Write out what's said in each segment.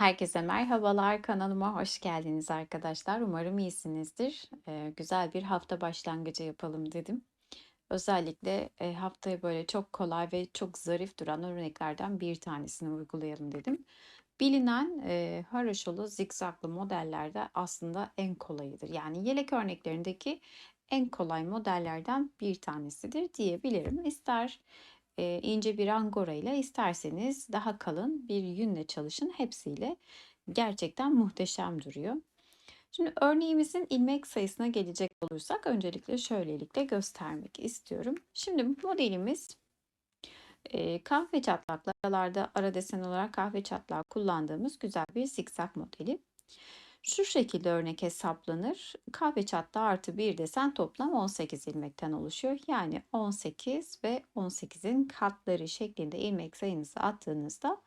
Herkese merhabalar, kanalıma hoş geldiniz arkadaşlar. Umarım iyisinizdir. Eee, güzel bir hafta başlangıcı yapalım dedim. Özellikle eee, haftaya böyle çok kolay ve çok zarif duran örneklerden bir tanesini uygulayalım dedim. Bilinen eee haroşalı zikzaklı modellerde aslında en kolayıdır. Yani yelek örneklerindeki en kolay modellerden bir tanesidir diyebilirim. İster eee, ince bir angora ile isterseniz daha kalın bir yünle çalışın. Hepsiyle gerçekten muhteşem duruyor. Şimdi örneğimizin ilmek sayısına gelecek olursak öncelikle şöylelikle göstermek istiyorum. Şimdi modelimiz eee, kahve çatlaklı aralarda ara desen olarak kahve çatlağı kullandığımız güzel bir zikzak modeli. Şu şekilde örnek hesaplanır. Kahve çatlağı artı bir desen toplam 18 ilmekten oluşuyor. Yani 18 ve 18'in katları şeklinde ilmek sayınızı attığınızda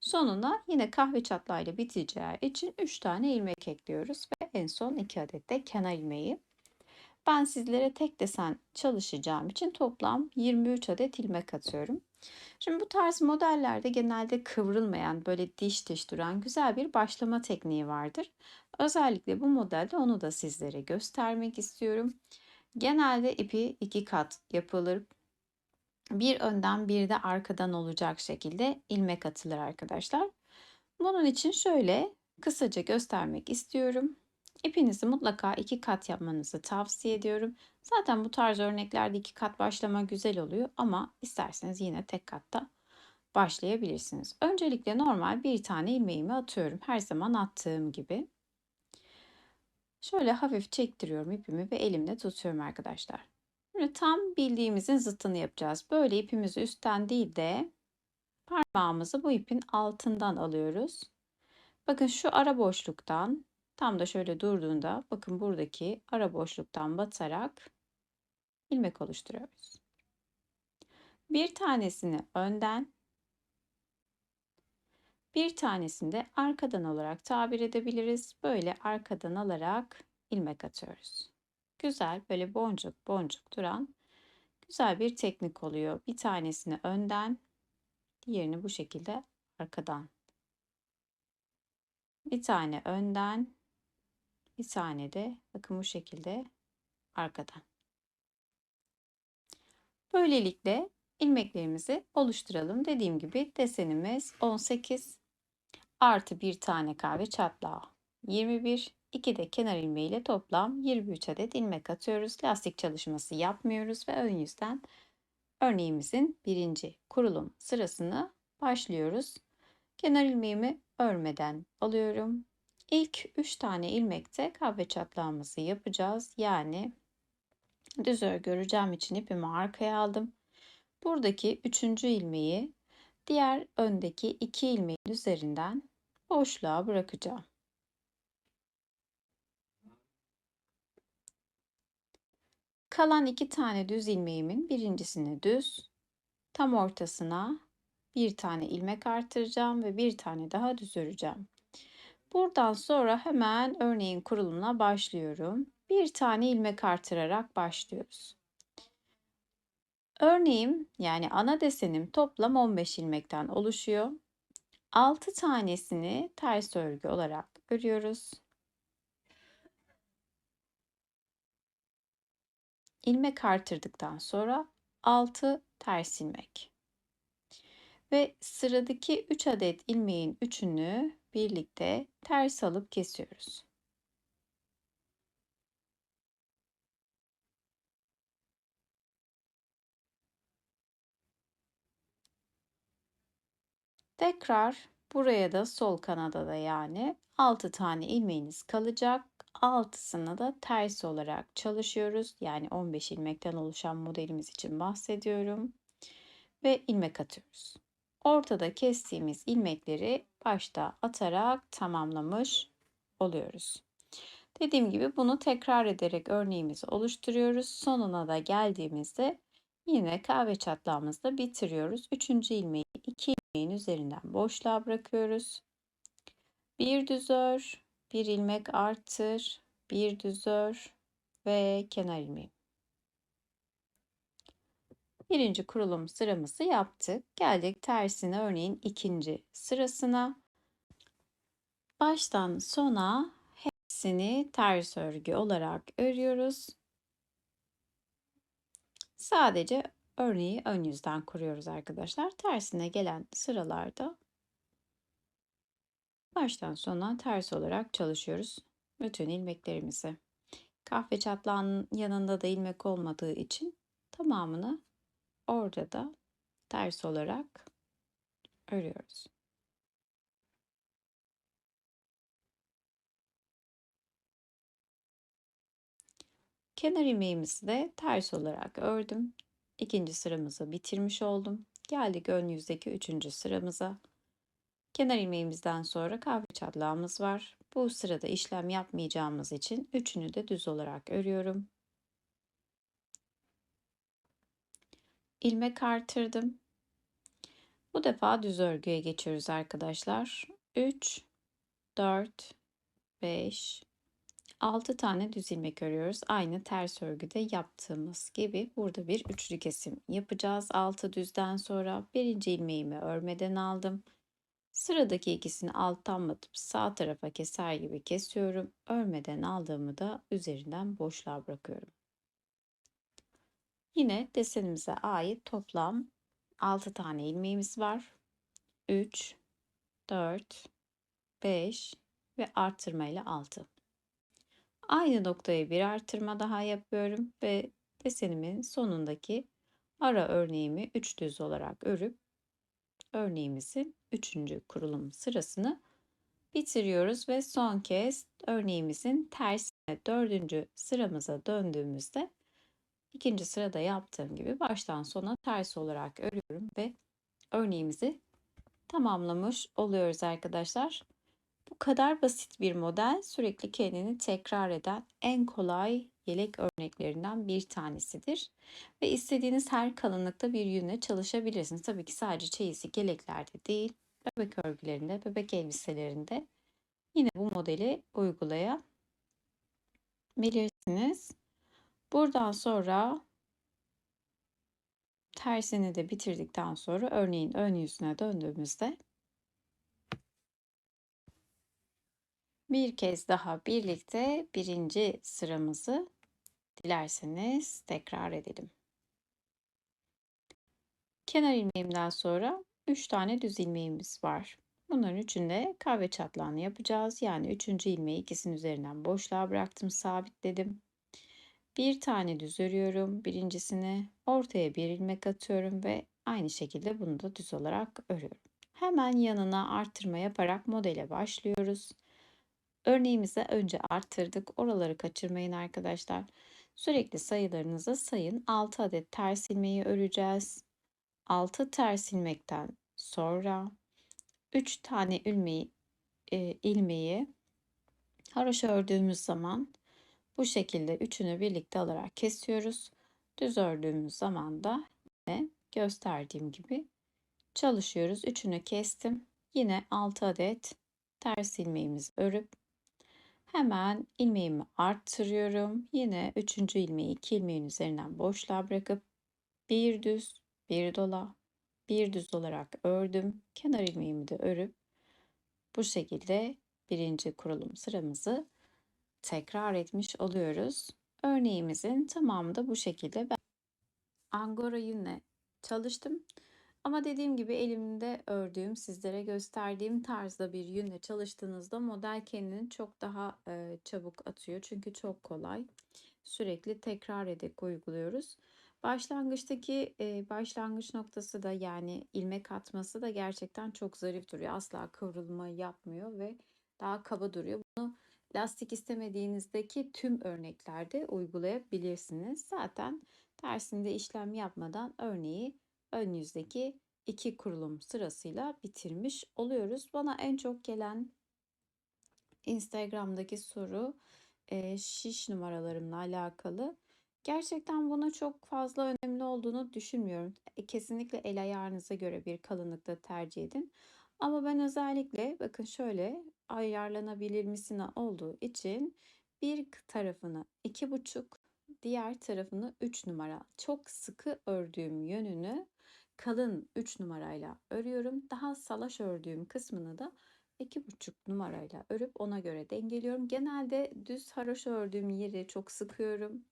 sonuna yine kahve çatlağı ile biteceği için 3 tane ilmek ekliyoruz ve en son 2 adet de kenar ilmeği. Ben sizlere tek desen çalışacağım için toplam 23 adet ilmek atıyorum. Şimdi bu tarz modellerde genelde kıvrılmayan, böyle diş diş duran güzel bir başlama tekniği vardır. Özellikle bu modelde onu da sizlere göstermek istiyorum. Genelde ipi iki kat yapılır. Bir önden bir de arkadan olacak şekilde ilmek atılır arkadaşlar. Bunun için şöyle kısaca göstermek istiyorum. İpinizi mutlaka iki kat yapmanızı tavsiye ediyorum. Zaten bu tarz örneklerde iki kat başlama güzel oluyor ama isterseniz yine tek katta başlayabilirsiniz. Öncelikle normal bir tane ilmeğimi atıyorum. Her zaman attığım gibi. Şöyle hafif çektiriyorum ipimi ve elimle tutuyorum arkadaşlar. Şimdi tam bildiğimizin zıttını yapacağız. Böyle ipimizi üstten değil de parmağımızı bu ipin altından alıyoruz. Bakın şu ara boşluktan tam da şöyle durduğunda bakın buradaki ara boşluktan batarak ilmek oluşturuyoruz. Bir tanesini önden bir tanesini de arkadan olarak tabir edebiliriz. Böyle arkadan alarak ilmek atıyoruz. Güzel böyle boncuk boncuk duran güzel bir teknik oluyor. Bir tanesini önden, diğerini bu şekilde arkadan. Bir tane önden, bir tane de bakın bu şekilde arkadan. Böylelikle ilmeklerimizi oluşturalım. Dediğim gibi desenimiz 18 artı bir tane kahve çatlağı 21 2 de kenar ilmeğiyle toplam 23 adet ilmek atıyoruz. Lastik çalışması yapmıyoruz ve ön yüzden örneğimizin birinci kurulum sırasını başlıyoruz. Kenar ilmeğimi örmeden alıyorum. İlk 3 tane ilmekte kahve çatlağımızı yapacağız. Yani düz örgü öreceğim için ipimi arkaya aldım. Buradaki 3. ilmeği diğer öndeki 2 ilmeğin üzerinden boşluğa bırakacağım. Kalan iki tane düz ilmeğimin birincisini düz, tam ortasına bir tane ilmek artıracağım ve bir tane daha düz öreceğim. Buradan sonra hemen örneğin kurulumuna başlıyorum. Bir tane ilmek artırarak başlıyoruz. Örneğim yani ana desenim toplam 15 ilmekten oluşuyor. 6 tanesini ters örgü olarak örüyoruz. ilmek artırdıktan sonra 6 ters ilmek. Ve sıradaki 3 adet ilmeğin üçünü birlikte ters alıp kesiyoruz. Tekrar buraya da sol kanada da yani 6 tane ilmeğiniz kalacak. Altısını da ters olarak çalışıyoruz. Yani 15 ilmekten oluşan modelimiz için bahsediyorum. Ve ilmek atıyoruz. Ortada kestiğimiz ilmekleri başta atarak tamamlamış oluyoruz. Dediğim gibi bunu tekrar ederek örneğimizi oluşturuyoruz. Sonuna da geldiğimizde yine kahve çatlağımızda bitiriyoruz. Üçüncü ilmeği iki ilmeğin üzerinden boşluğa bırakıyoruz. Bir düz ör, bir ilmek artır, bir düz ör ve kenar ilmeği. Birinci kurulum sıramızı yaptık. Geldik tersine örneğin ikinci sırasına. Baştan sona hepsini ters örgü olarak örüyoruz. Sadece örneği ön yüzden kuruyoruz arkadaşlar. Tersine gelen sıralarda baştan sona ters olarak çalışıyoruz bütün ilmeklerimizi. Kahve çatlağının yanında da ilmek olmadığı için tamamını orada da ters olarak örüyoruz. Kenar ilmeğimizi de ters olarak ördüm. İkinci sıramızı bitirmiş oldum. Geldik ön yüzdeki üçüncü sıramıza. Kenar ilmeğimizden sonra kahve çatlağımız var. Bu sırada işlem yapmayacağımız için üçünü de düz olarak örüyorum. İlmek artırdım. Bu defa düz örgüye geçiyoruz arkadaşlar. 3 4 5 6 tane düz ilmek örüyoruz. Aynı ters örgüde yaptığımız gibi burada bir üçlü kesim yapacağız. 6 düzden sonra birinci ilmeğimi örmeden aldım. Sıradaki ikisini alttan batıp sağ tarafa keser gibi kesiyorum. Örmeden aldığımı da üzerinden boşluğa bırakıyorum. Yine desenimize ait toplam 6 tane ilmeğimiz var. 3, 4, 5 ve artırma ile 6. Aynı noktaya bir artırma daha yapıyorum ve desenimin sonundaki ara örneğimi 3 düz olarak örüp örneğimizin 3. kurulum sırasını bitiriyoruz ve son kez örneğimizin tersine 4. sıramıza döndüğümüzde ikinci sırada yaptığım gibi baştan sona ters olarak örüyorum ve örneğimizi tamamlamış oluyoruz arkadaşlar. Bu kadar basit bir model sürekli kendini tekrar eden en kolay yelek örneklerinden bir tanesidir. Ve istediğiniz her kalınlıkta bir yünle çalışabilirsiniz. Tabii ki sadece çeyizlik yeleklerde değil, bebek örgülerinde, bebek elbiselerinde yine bu modeli uygulayabilirsiniz. Buradan sonra tersini de bitirdikten sonra örneğin ön yüzüne döndüğümüzde bir kez daha birlikte birinci sıramızı dilerseniz tekrar edelim. Kenar ilmeğimden sonra 3 tane düz ilmeğimiz var. Bunların üçünde kahve çatlağını yapacağız. Yani üçüncü ilmeği ikisinin üzerinden boşluğa bıraktım, sabitledim. Bir tane düz örüyorum birincisini. Ortaya bir ilmek atıyorum ve aynı şekilde bunu da düz olarak örüyorum. Hemen yanına arttırma yaparak modele başlıyoruz. Örneğimizi önce arttırdık. Oraları kaçırmayın arkadaşlar. Sürekli sayılarınızı sayın. 6 adet ters ilmeği öreceğiz. 6 ters ilmekten sonra 3 tane ilmeği, e, ilmeği haroşa ördüğümüz zaman bu şekilde üçünü birlikte alarak kesiyoruz. Düz ördüğümüz zaman da yine gösterdiğim gibi çalışıyoruz. Üçünü kestim. Yine 6 adet ters ilmeğimizi örüp hemen ilmeğimi arttırıyorum. Yine üçüncü ilmeği iki ilmeğin üzerinden boşluğa bırakıp bir düz, bir dola, bir düz olarak ördüm. Kenar ilmeğimi de örüp bu şekilde birinci kurulum sıramızı tekrar etmiş oluyoruz. Örneğimizin tamamı da bu şekilde. Ben Angora yünle çalıştım. Ama dediğim gibi elimde ördüğüm, sizlere gösterdiğim tarzda bir yünle çalıştığınızda model kendini çok daha e, çabuk atıyor. Çünkü çok kolay. Sürekli tekrar ederek uyguluyoruz. Başlangıçtaki e, başlangıç noktası da yani ilmek atması da gerçekten çok zarif duruyor. Asla kıvrılma yapmıyor ve daha kaba duruyor. Lastik istemediğinizdeki tüm örneklerde uygulayabilirsiniz. Zaten tersinde işlem yapmadan örneği ön yüzdeki iki kurulum sırasıyla bitirmiş oluyoruz. Bana en çok gelen Instagram'daki soru şiş numaralarımla alakalı. Gerçekten buna çok fazla önemli olduğunu düşünmüyorum. E, kesinlikle el ayarınıza göre bir kalınlıkta tercih edin. Ama ben özellikle bakın şöyle ayarlanabilir misina olduğu için bir tarafını iki buçuk, diğer tarafını 3 numara. Çok sıkı ördüğüm yönünü kalın 3 numarayla örüyorum. Daha salaş ördüğüm kısmını da 2,5 numarayla örüp ona göre dengeliyorum. Genelde düz haroşa ördüğüm yeri çok sıkıyorum.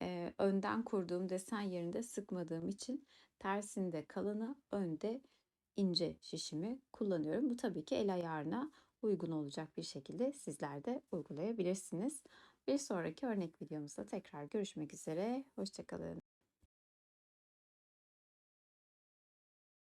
Eee, önden kurduğum desen yerinde sıkmadığım için tersinde kalını, önde ince şişimi kullanıyorum. Bu tabii ki el ayarına uygun olacak bir şekilde sizler de uygulayabilirsiniz. Bir sonraki örnek videomuzda tekrar görüşmek üzere. Hoşça kalın.